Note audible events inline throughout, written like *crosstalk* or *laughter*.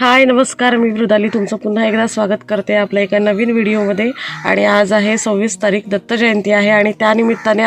हाय नमस्कार मी मृदाली. तुमचं पुन्हा एकदा स्वागत करते आपल्या एका नवीन व्हिडिओमध्ये. आणि आज आहे सव्वीस तारीख दत्त जयंती आहे आणि त्यानिमित्ताने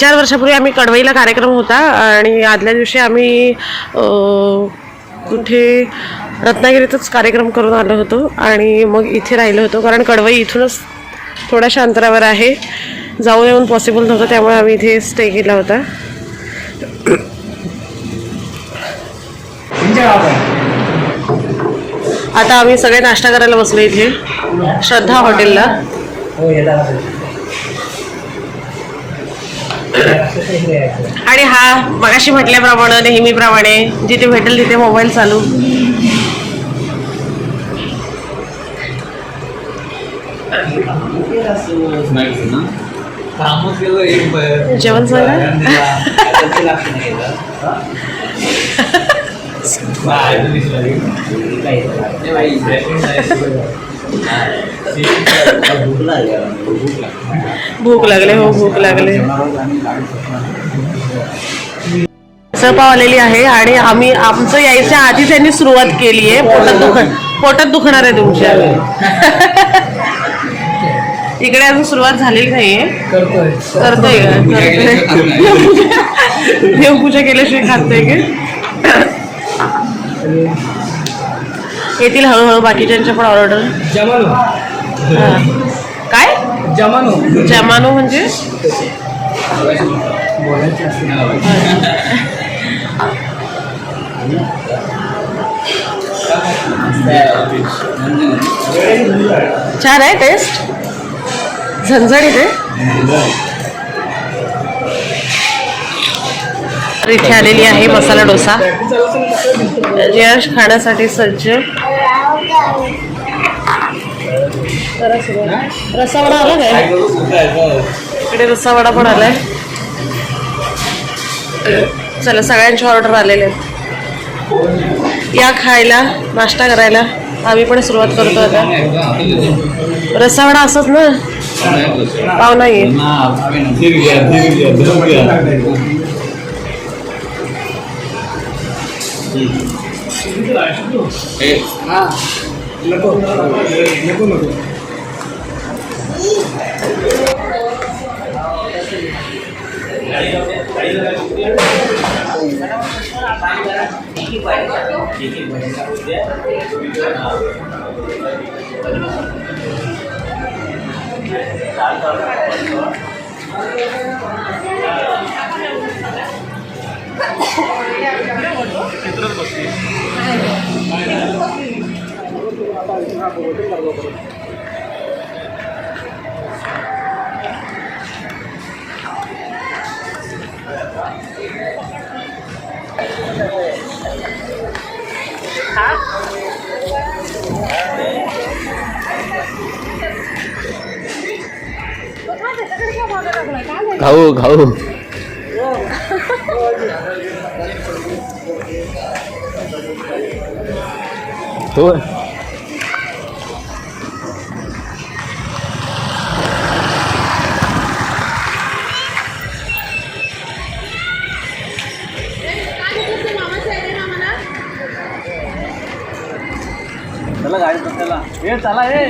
चार वर्षापूर्वी आम्ही कडवईला कार्यक्रम होता आणि आदल्या दिवशी आम्ही कुठे रत्नागिरीतच कार्यक्रम करून आलो होतो आणि मग इथे राहिलो होतो. कारण कडवई इथूनच थोड्याशा अंतरावर आहे. जाऊन येऊन पॉसिबल नव्हतं त्यामुळे आम्ही इथे स्टे केला होता. आता आम्ही सगळे नाश्ता करायला बसलो इथे. श्रद्धा हॉटेलला. आणि हा मगाशी म्हटल्याप्रमाणे नेहमीप्रमाणे जिथे भेटेल तिथे मोबाईल चालू. जेवण झालं? *laughs* *laughs* भूक लागले हो भूक लागले. पाव आलेली आहे आणि आम्ही आमचं यायच्या आधी त्यांनी सुरुवात केली आहे. पोटात दुख पोटात दुखणार आहे तुमच्या इकडे अजून सुरुवात झालेली नाहीये. करतोय. का करतोय. *laughs* देवपूजा केल्याशिवाय खातोय का? येतील हळूहळू बाकीच्यांच्या पण ऑर्डर काय? जमानो. जमानो म्हणजे? छान आहे टेस्ट झणझणीत आहे. इथे आलेली आहे मसाला डोसा. यश खाण्यासाठी सज्ज. रसावडा आला काय इकडे रसावडा पण आलाय. चला सगळ्यांची ऑर्डर आलेले आहेत. या खायला नाश्ता करायला आम्ही पण सुरुवात करतो आता. रसावडा असंच ना? पाव नाही नको नको नको चित्रच बसते खाऊ खाऊ हो चला चला हे.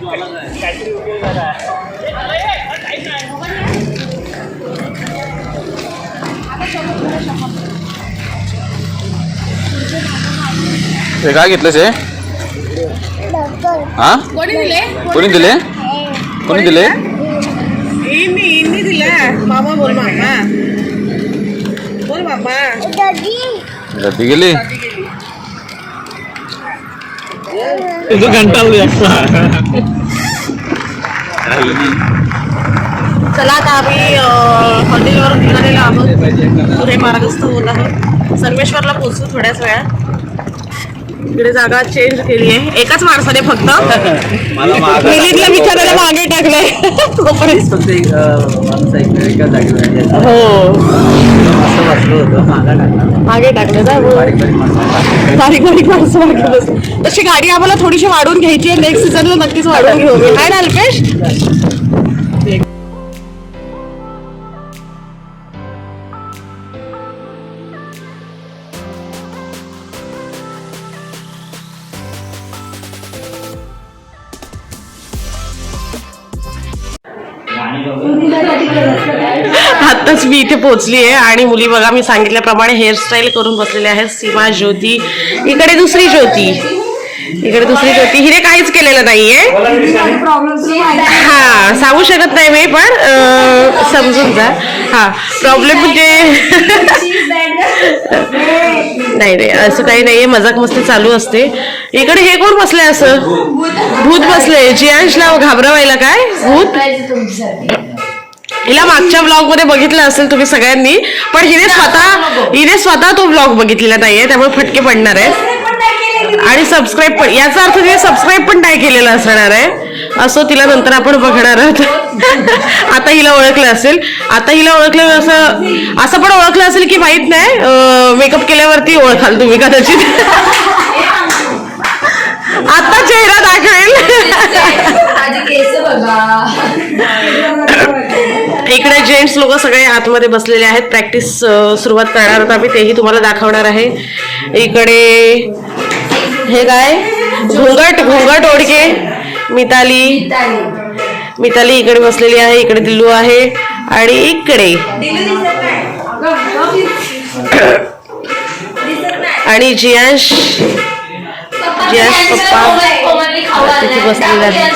चला हे हे काय घेतलंस हे? हा? कोणी दिले? कोणी दिले? कोणी दिले? मामा बोल मामा. बोल मामा. गेली. चला आता आम्ही हॉटेलवर निघालेलो आहोत पुढे मार्गस्थ होत आहोत सर्वेश्वरला पोहोचू थोड्याच वेळात इकडे जागा चेंज केली आहे एकाच माणसाने फक्त मिलिंदला बिचारायला मागे टाकलंय तोपर्यंत फक्त एक अं, माणूस एक एका जागेवर आणि याचं हो मस्त बसलो होतो मागा टाकला मागे टाकलं ना हो. बारीक बारीक माणसं मागे बसली तशी गाडी आम्हाला थोडीशी वाढवून घ्यायची आहे. नेक्स्ट सीझनला नक्कीच वाढवून घेऊ मी काय ना अल्पेश आताच मी इथे पोहोचली आहे आणि मुली बघा मी सांगितल्याप्रमाणे हेअरस्टाईल करून बसलेल्या आहेत. सीमा ज्योती इकडे दुसरी ज्योती. इकडे दुसरी ज्योती. हिने काहीच केलेलं नाहीये. हा सांगू शकत नाही मी पण समजून जा. हा प्रॉब्लेम म्हणजे नाही नाही असं काही नाहीये. मजाक मस्ती चालू असते. इकडे हे कोण बसले असं? भूत बसले जियांशला घाबरवायला काय? भूत? हिला मागच्या ब्लॉगमध्ये बघितलं असेल तुम्ही सगळ्यांनी पण हिने स्वतः हिने स्वतः तो ब्लॉग बघितलेला नाहीये त्यामुळे फटके पडणार आहे आणि सबस्क्राईब पण याचा अर्थ तिने सबस्क्राईब पण नाही केलेलं असणार आहे. असो तिला नंतर आपण बघणार आहोत. *laughs* आता हिला ओळखलं असेल. आता हिला ओळखलं असं असं पण ओळखलं असेल की माहीत नाही. मेकअप केल्यावरती ओळखाल तुम्ही कदाचित. *laughs* आता चेहरा दाखवेल. *laughs* आधी केस बघा. इकडे जेंट्स लोक सगळे आतमध्ये बसलेले आहेत. प्रॅक्टिस सुरुवात करणार आहोत आम्ही. तेही तुम्हाला दाखवणार आहे. इकडे हे काय? घोंगट घोंगट ओढके. मिताली. मिताली इकडे बसलेली आहे. इकडे दिल्लू आहे. आणि इकडे आणि जियांश जियांश पप्पा. तिथे बसलेला आहे.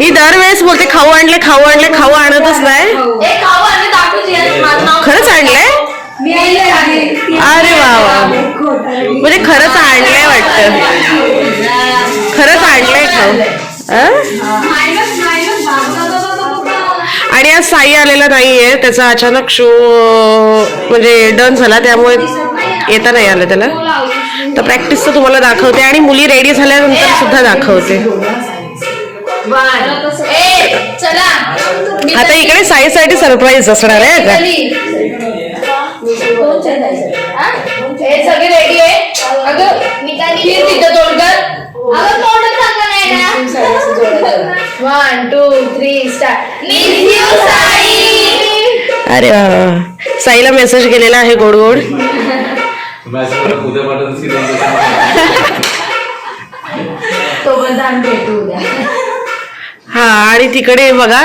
ही दरवेळेस बोलते खाऊ आणले खाऊ आणले खाऊ आणतच नाही. खरंच आणलंय? अरे वा वा. म्हणजे खरंच आणलंय वाटतं. खरंच आणलंय खाऊ. अं? आणि आज साई आलेला नाहीये त्याचा अचानक शो म्हणजे डन झाला त्यामुळे येता नाही आलं त्याला. तर प्रॅक्टिस तर तुम्हाला दाखवते आणि मुली रेडी झाल्यानंतर सुद्धा दाखवते. आता इकडे साईसाठी सरप्राईज असणार आहे का? वन टू थ्री अरे साईला मेसेज केलेला आहे गोड गोड तो भेटू उद्या. हा आणि तिकडे बघा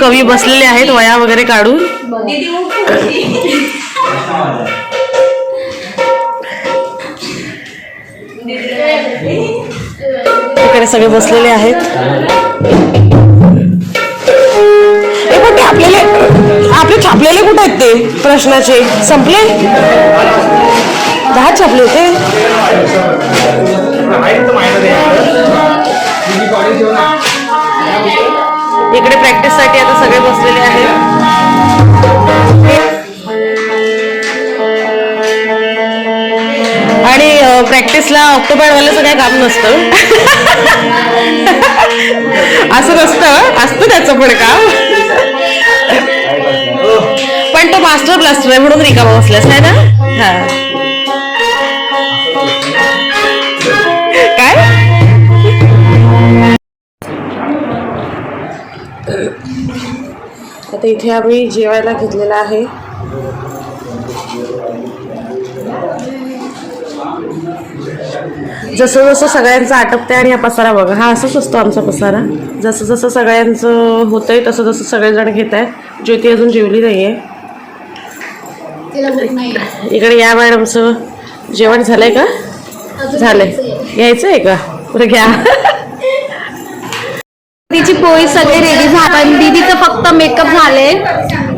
कवी बसलेले आहेत वया वगैरे काढून. तिकडे सगळे बसलेले आहेत. हे आपले छापे संपलेले कुठे आहेत ते प्रश्नाचे? संपले? दहा छापले होते. इकडे प्रॅक्टिससाठी आता सगळे बसलेले आहेत. आणि प्रॅक्टिसला ऑक्टोबरवाल्याचं काय काम नसतं. असं नसतं. असतं त्याचं पण काम. पण तो मास्टर ब्लास्टर आहे म्हणून रिकामा बसलास आहे ना? हा. आता इथे आम्ही जेवायला घेतलेला आहे. जसं जसं सगळ्यांचं आटपतंय आणि हा पसारा बघा. हा असंच असतो आमचा पसारा. जसं जसं सगळ्यांचं होतंय तसं तसं सगळेजण घेत आहेत ज्योती अजून जेवली नाहीये. इकडे या मॅडमचं जेवण झालंय का? झालंय. घ्यायचं आहे का? बरं घ्या. तिची पोळी सगळे रेडी झाले. पण दीदीचं फक्त मेकअप झाले.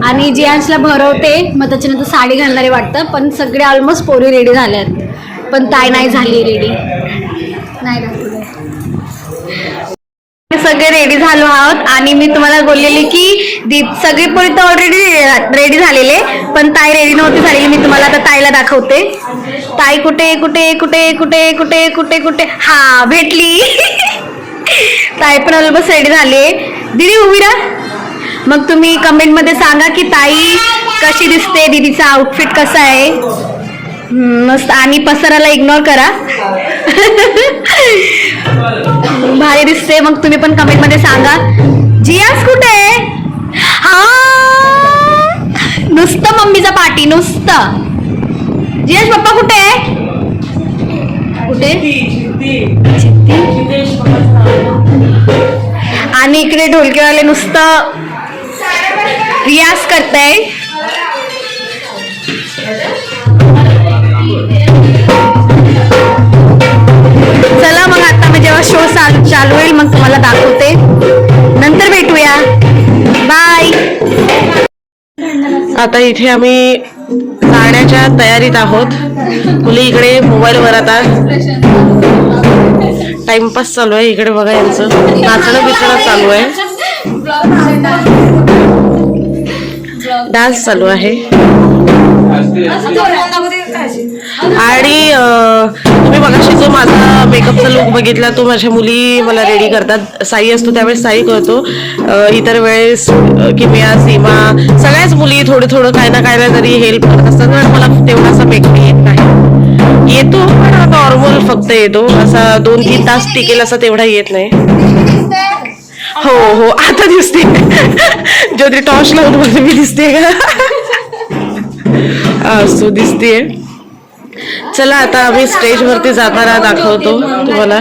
आणि जियांशला भरवते. मग त्याच्यानंतर साडी घालणारे वाटतं. पण सगळे ऑलमोस्ट पोरी रेडी झाल्यात पण ताई नाही झाली रेडी नाही. सगळे रेडी झालो आहोत. आणि मी तुम्हाला बोललेली की दी सगळी पोरी तर ऑलरेडी रेडी झालेले. पण ताई रेडी नव्हती झालेली. मी तुम्हाला आता ताईला दाखवते. ताई कुठे कुठे कुठे कुठे कुठे कुठे कुठे? हा भेटली. *laughs* ताई पण ऑलमोस्ट रेडी झाली. दीदी उभी राहा. मग तुम्ही कमेंटमध्ये सांगा की ताई कशी दिसते? दिदीचा आउटफिट कसा आहे? मस्त. आणि पसाराला इग्नोर करा. *laughs* भारी दिसते. मग तुम्ही पण कमेंटमध्ये सांगा. जियास कुठे आहे? हा! नुसतं मम्मीचा पाठी नुसतं. जियास पप्पा कुठे आहे? कुठे? आणि इकडे ढोलकेवाले नुसतं रियाज करताय. चला मग आता मी जेव्हा शो चालू होईल मग तुम्हाला दाखवते. नंतर भेटूया. बाय आता इथे आम्ही जाण्याच्या तयारीत आहोत. मुली इकडे मोबाईलवर आता टाइमपास चालू आहे. इकडे बघा यांचं. नाचणं बिचणं चालू आहे. डान्स चालू आहे. आणि तुम्ही मगाशी जो माझा मेकअपचा लुक बघितला तो माझ्या मुली मला रेडी करतात. साई असतो त्यावेळेस साई करतो इतर वेळेस किमिया सीमा सगळ्याच मुली थोडं थोडं काय ना काय ना तरी हेल्प करत असतात पण मला तेवढासा मेकअप येत नाही. येतो पण नॉर्मल फक्त येतो. असा दोन तीन तास टिकेल असा तेवढा येत नाही. हो हो आता दिसते. ज्योती टॉर्च लावून मला मी दिसते. का असो दिसते चला आता आम्ही स्टेजवरती जाताना दाखवतो तुम्हाला.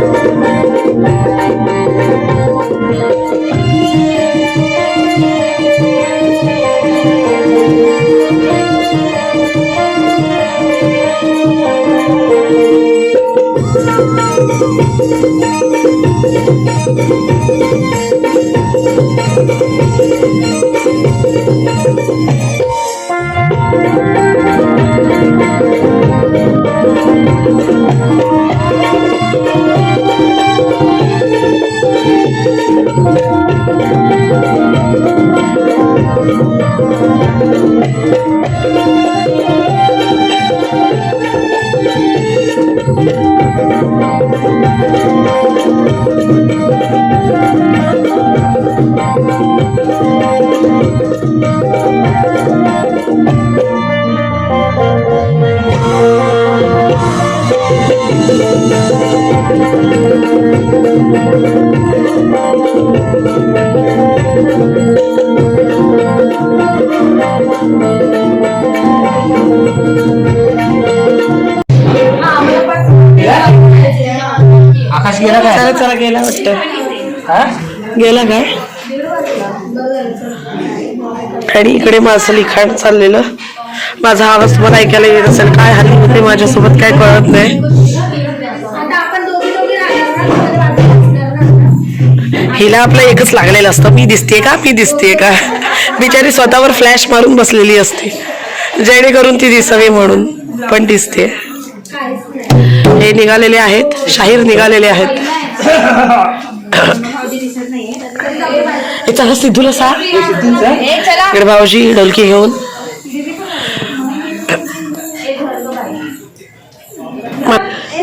गेला काय? चला चला गेला वाटतं. हा? गेला काय? आणि इकडे माझं लिखाण चाललेलं. माझा आवाज तुम्हाला ऐकायला येत असेल. काय हल्ली होते माझ्यासोबत काय कळत नाही. आता आपण दोघी दोघी राहणार ना? हिला आपलं एकच लागलेलं असतं. मी दिसते का? मी दिसते का? बिचारी स्वतःवर फ्लॅश मारून बसलेली असते. जेणेकरून ती दिसावी म्हणून. पण दिसते हे निघालेले आहेत. शाहीर निघालेले आहेत. हे चला सिद्धूला सा. इकडे भाऊजी ढोलकी घेऊन.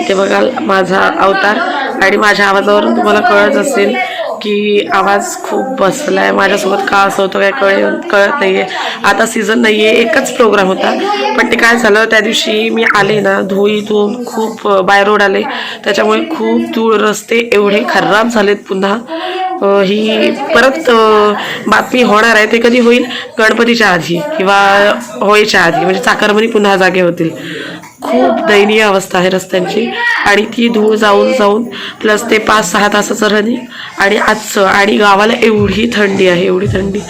ते बघाल माझा अवतार आणि माझ्या आवाजावरून तुम्हाला कळत असेल. की आवाज खूप बसला आहे माझ्यासोबत का असं होतं काय कळ कळत नाहीये. आता सीझन नाहीये एकच प्रोग्राम होता. पण ते काय झालं त्या दिवशी मी आले ना धुई धुवून खूप बाय रोड आले. त्याच्यामुळे खूप धूळ रस्ते एवढे खराब झालेत पुन्हा. ही परत बातमी होणार आहे. ते कधी होईल? गणपतीच्या आधी किंवा होळीच्या आधी. म्हणजे चाकरमनी पुन्हा जागे होतील. खूप दयनीय अवस्था आहे रस्त्यांची. आणि ती धूळ जाऊन जाऊन प्लस ते पाच सहा तासाचं रनिंग आणि आजचं आणि गावाला एवढी थंडी आहे एवढी थंडी.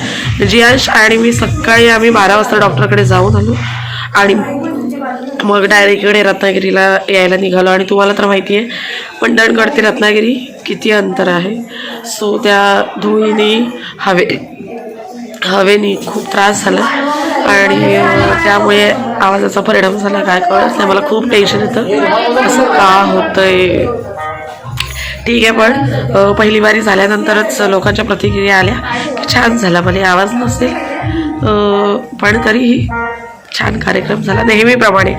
जियांश आणि मी सकाळी आम्ही बारा वाजता डॉक्टरकडे जाऊन आलो. आणि मग डायरेक्ट इकडे रत्नागिरीला यायला निघालो. आणि तुम्हाला तर माहिती आहे मंडणगड ते रत्नागिरी किती अंतर आहे. सो त्या धुळीने हवे हवेने खूप त्रास झाला. आणि त्यामुळे आवाजाचा परिणाम झाला काय कळत नाही. मला खूप टेन्शन येतं. असं का होतंय? ठीक आहे पण पहिली बारी झाल्यानंतरच लोकांच्या प्रतिक्रिया आल्या की छान झाला मला आवाज नसेल. पण तरीही छान कार्यक्रम झाला. नेहमीप्रमाणे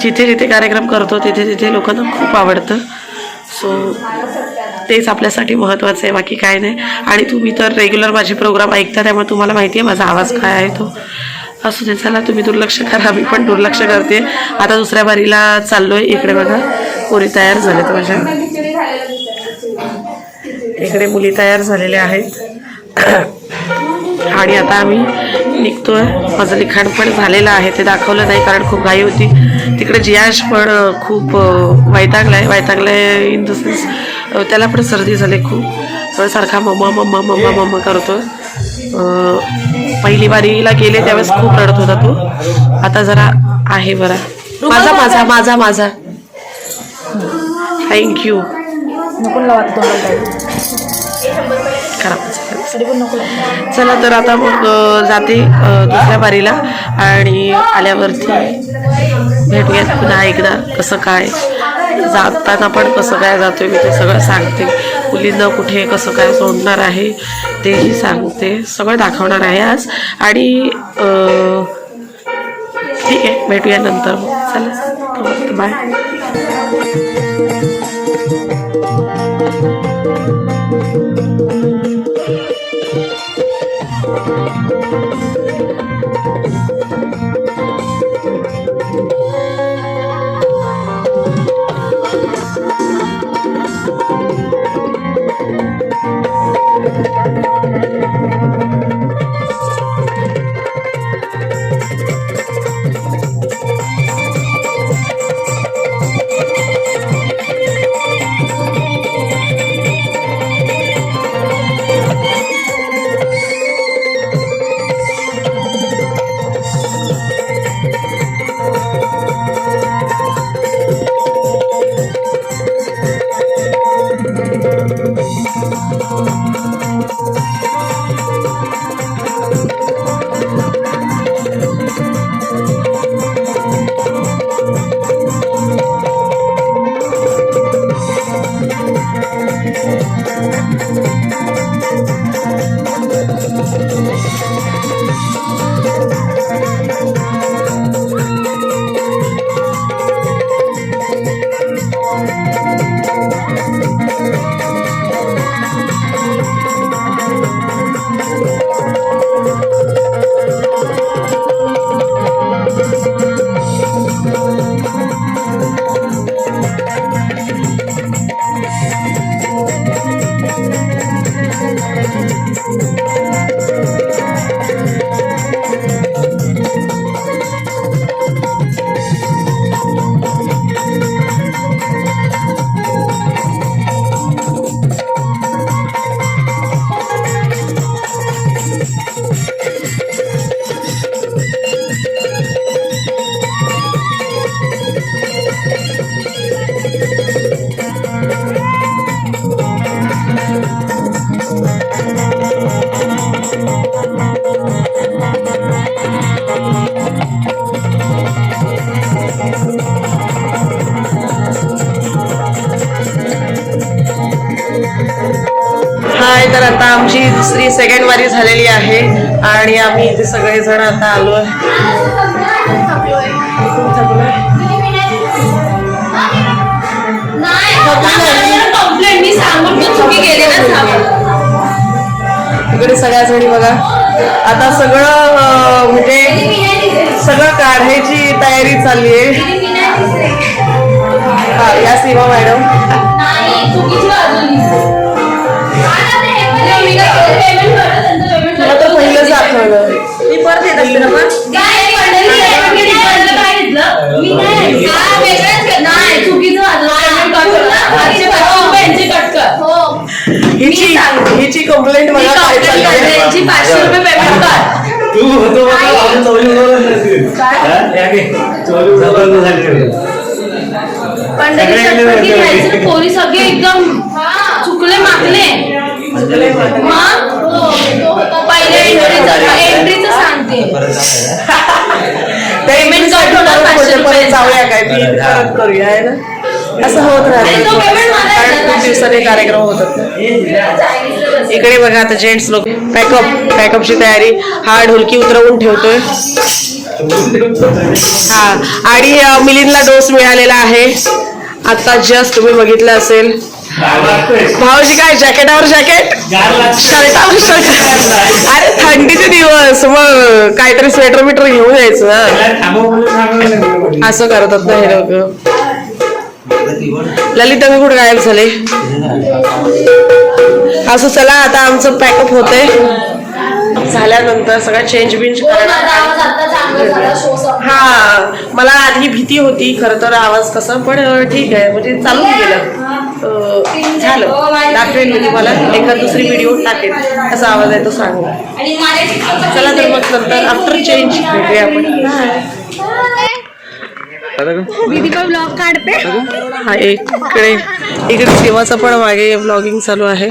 जिथे जिथे कार्यक्रम करतो तिथे तिथे लोकांना खूप आवडतं. सो तेच आपल्यासाठी महत्त्वाचं आहे बाकी काय नाही. आणि तुम्ही तर रेग्युलर माझे प्रोग्राम ऐकता त्यामुळे तुम्हाला माहिती आहे माझा आवाज काय आहे तो. असू दे चला तुम्ही दुर्लक्ष करा मी पण दुर्लक्ष करते. आता दुसऱ्या बारीला चाललो आहे इकडे बघा पोरी तयार झालेत माझ्या. इकडे मुली तयार झालेल्या आहेत. *coughs* आणि आता आम्ही निघतोय. माझं लिखाण पण झालेलं आहे ते दाखवलं नाही कारण खूप घाई होती. तिकडे जियाश पण खूप अं, आहे वैतागलाय इन द सेन्स त्याला पण सर्दी झाली खूप. सारखा मम्मा मम्मा मम्मा मम्मा करतोय. अं, पहिली बारीला गेले त्यावेळेस खूप रडत होता तो. आता जरा आहे बरा. माझा माझा माझा माझा. थँक्यू खराब चला तर आता मग जाते दुसऱ्या बारीला आणि आल्यावरती भेटूयात पुन्हा एकदा कसं काय. जाताना पण कसं काय जातोय मी ते सगळं सांगते. मुलींना कुठे कसं काय सोडणार आहे तेही सांगते. सगळं दाखवणार आहे आज. आणि ठीक आहे भेटूया नंतर. मग चला बाय. तर आता आमची दुसरी सेकंड वारी झालेली आहे आणि आम्ही इथे सगळेजण आता आलो आहे मी इकडे सगळ्या जणी बघा. आता सगळं म्हणजे सगळं काढायची तयारी चालली आहे. हा या सीमा मॅडम. परत येत असते ना पण नाही. हा, चुकीचं. हिची हिची कंप्लेंट पाचशे रुपये कर. तू होतो. हा? पोरी सगळे एकदम चुकले मागले. मग? पहिले पेमेंट परत रुपये. जाऊया *laughs* काय? ती परत करूया आहे ना? असं होत राहतं. खूप दिवसांनी कार्यक्रम होतात इकडे बघा आता जेंट्स लोक. पॅकअप पॅकअपची तयारी. हा ढोलकी उतरवून ठेवतोय. हा. आणि मिलिंदला डोस मिळालेला आहे. आता जस्ट तुम्ही बघितलं असेल. भाऊजी काय जॅकेटावर जॅकेट. शर्टावर शर्ट. मग काहीतरी स्वेटर बिटर घेऊन यायचं ना. असं करतात ना हे लोक. ललित तुम्ही कुठे गायब झाले? असं चला आता आमचं पॅकअप होतंय. झाल्यानंतर सगळं चेंज बिंज करणार हा मला आधी भीती होती खरं तर आवाज कसा पण ठीक आहे म्हणजे चालून गेलं. झालं. दाखवेल मी तुम्हाला एखाद दुसरी व्हिडिओ टाकेल कसा आवाज आहे तो सांगू. चला तर मग नंतर आफ्टर चेंज भेटूया आपण. दीदी ब्लॉग काढते. हा इकडे. इकडे देवाचं पण मागे ब्लॉगिंग चालू आहे.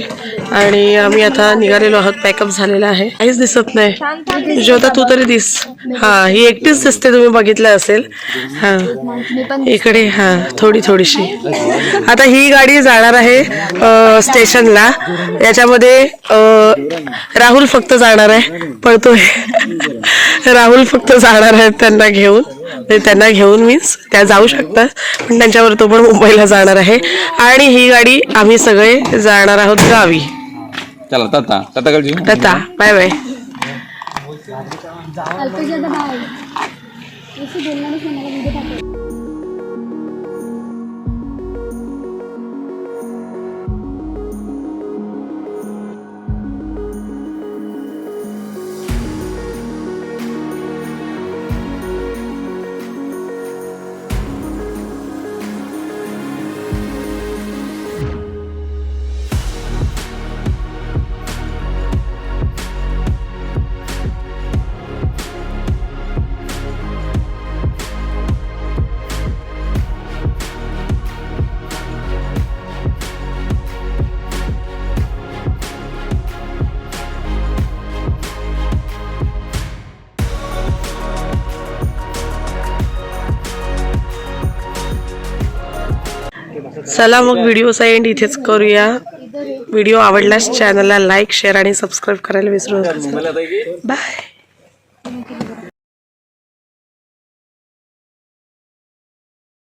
आणि आम्ही आता निघालेलो आहोत. पॅकअप झालेला आहे. काहीच दिसत नाही. ज्योता तू तरी दिस. हा ही एकटीच दिसते तुम्ही बघितलं असेल. हा. इकडे हा थोडी थोडीशी. आता ही गाडी जाणार आहे स्टेशनला. याच्यामध्ये राहुल फक्त जाणार आहे. पळतोय राहुल फक्त जाणार आहे त्यांना घेऊन. म्हणजे त्यांना घेऊन मीन्स त्या जाऊ शकतात. पण त्यांच्यावर तो पण मुंबईला जाणार आहे. आणि ही गाडी आम्ही सगळे जाणार आहोत गावी. चला टाटा टाटा काळजी टाटा बाय बाय अल्पेश दादा बाय बोलणार चला मग व्हिडिओचा एंड इथेच करूया. व्हिडिओ आवडल्यास चॅनलला लाईक शेअर आणि सबस्क्राईब करायला विसरू नका. बाय